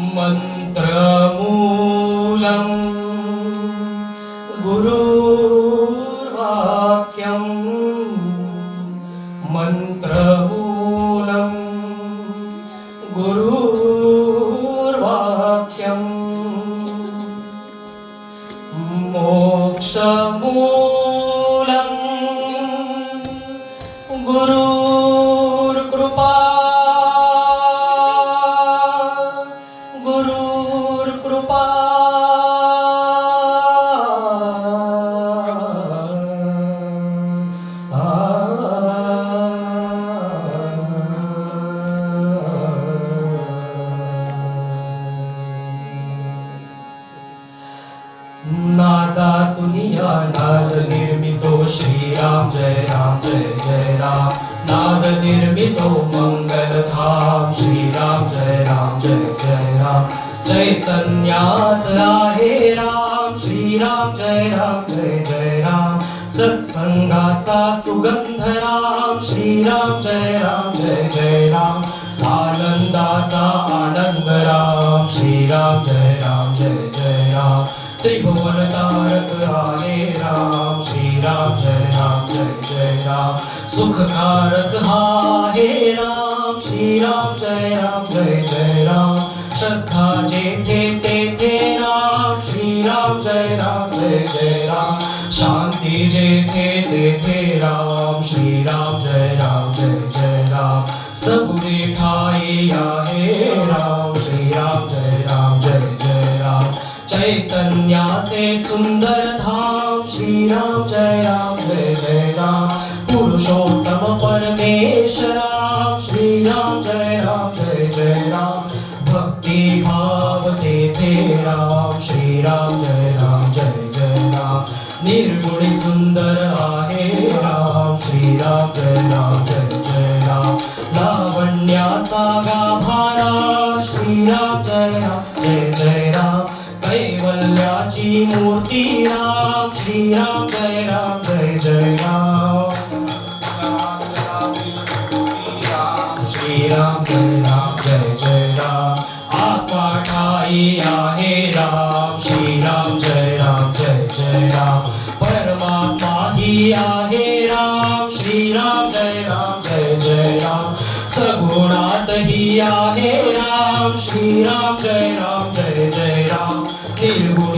मन्त्रमूलम्। गुरुवाक्यम् मन्त्रमूलम्। गुरु श्रीराम जय राम जय जय राम। नाद निर्मितो मंगलधाम श्रीराम जय राम जय जय राम। चैतन्यात आहे राम। श्रीराम जय राम जय जय राम। सत्संगाचा सुगंध राम। श्रीराम जय राम जय जय राम। आनंदाचा आनंद राम। श्रीराम जय राम जय जय राम। त्रिभुवन तारक आहे राम। श्री श्रीराम जय राम जय जय राम सुखकारक हा हे राम श्रीराम जय राम जय जय राम श्रद्धा जेथे तेथे राम श्रीराम जय राम जय जय राम शांती जेथे तेथे राम श्रीराम जय राम जय जय राम सबुरे ठाई आहे राम श्रीराम जय राम जय जय राम चैतन्याचे सुंदर धाम श्रीराम जय राम जय जय राम. पुरुषोत्तम परमेश राम श्रीराम जय राम जय जय राम. भक्ती भाव ते ते राम श्रीराम जय राम जय जय राम. निर्गुणी सुंदर आहे राम श्रीराम जय राम जय जय राम. लावण्याचा गाभारा श्रीराम जय राम जय मूर्ती राम श्रीराम जय राम जय जय राम श्रीराम जय राम जय जय राम आत्मा ठाई आहे राम श्रीराम जय राम जय जय राम परमात्मा ही आहे राम श्रीराम जय राम जय जय राम सगुणात ही आहे राम श्रीराम जय राम जय जय राम निर्गुणी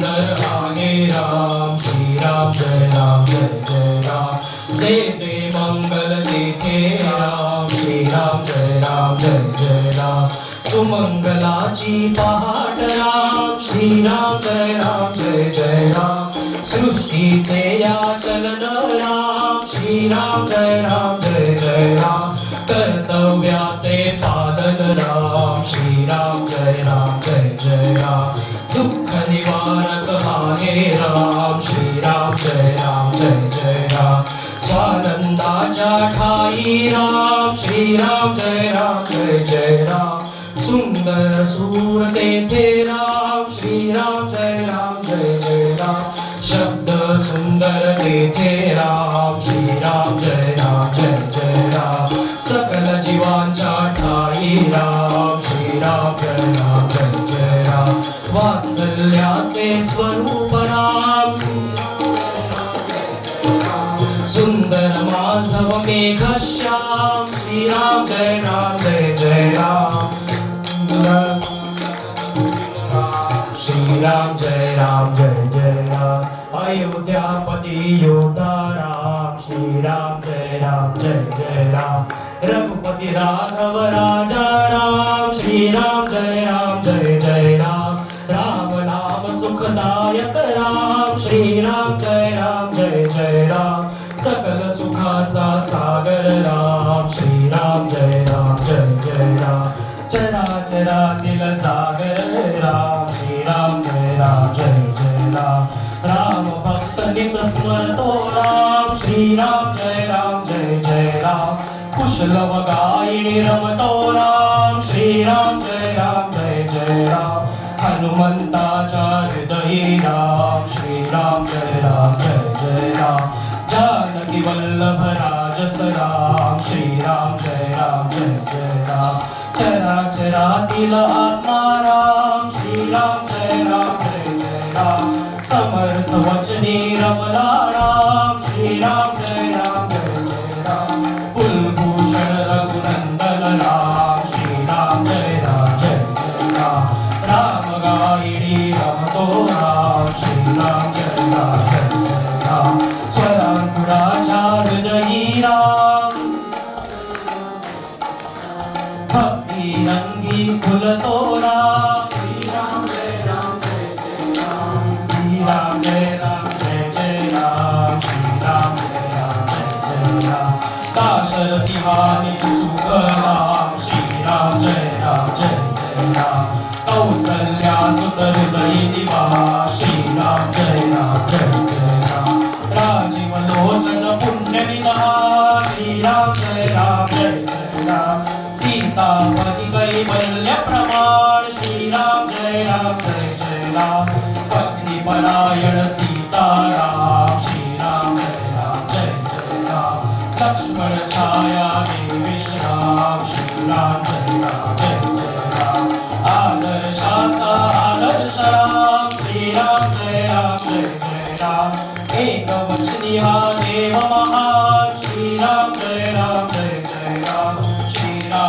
सुंदर आहे राम श्री राम जय राम जय जय राम जे जे मंगल देखे राम श्री राम जय राम जय जय राम सुमंगलाची पहाट राम श्री राम जय राम जय जय राम सृष्टीचे या चलन राम श्री राम जय राम जय जय राम कर्तव्याचे पालन राम श्रीराम राम स्वानंदाच्या ठाई राम श्रीराम जय राम जय जय राम। सुंदर सूर तेथे राम श्रीराम जय राम। सुंदर माधव मेघश्याम श्रीराम जय राम जय जय राम श्रीराम जय राम जय जय राम अयोध्यापति योद्धा राम श्रीराम जय राम जय जय राम रघुपति राघव राजा राम श्रीराम जय राम जय जय राम राम नाम सुखदायक राम श्रीराम जय राम, जय जय राम। सुखाचा सागर राम श्रीराम जय राम जय जय राम. चराचरातील सागर राम श्रीराम जय राम जय जय राम. राम भक्त नित स्मरतो राम श्रीराम जय राम जय जय राम. कुशलव गायिनी रमतो राम श्रीराम जय राम जय जय राम. हनुमंताच्या हृदयी राम श्रीराम जय राम जय जय राम. जानकी वल्लभ राजस राम श्रीराम जय राम, जय जय राम। चरा चरा तिल आत्मा राम राम, जय राम, जय जय राम। समर्थ वचने रमला राम, श्री राम रंगी फुलतो राम श्री राम जय राम जय जय राम श्री राम जय राम जय जय राम श्री राम जय राम जय जय राम दाशरथी हानी सुख राम श्री राम जय राम जय जय राम कौसल्या सुत हृदयी दिवा श्री राम जय राम जय कैवल्य प्रमाण श्री राम जय राम, जय जय राम। पत्नी परायण सीताराम श्री राम जय राम, जय जय राम। लक्ष्मण छाया विश्राम श्री राम जय राम, जय जय राम। आदर्शाचा आदर्श राम श्री राम जय राम, जय जय राम। एक वचनी हा देव महान श्री राम जय राम, जय जय राम।